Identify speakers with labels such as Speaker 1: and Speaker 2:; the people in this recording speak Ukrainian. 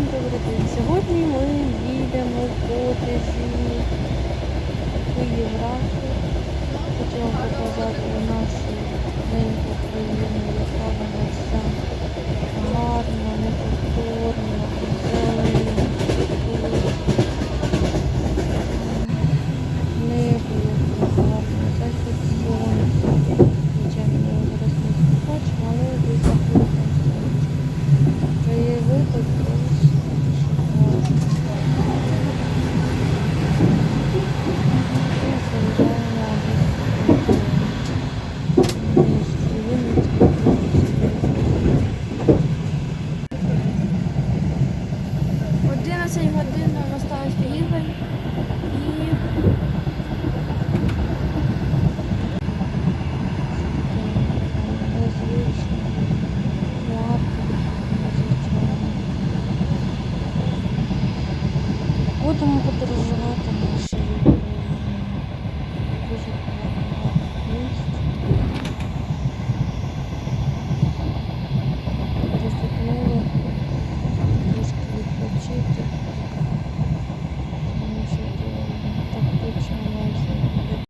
Speaker 1: Добрий день. Сьогодні ми їдемо в потязі Київ-Рахи. Хотіла показати нашу
Speaker 2: 12 годин настають ігор і
Speaker 1: будемо подорожувати наші.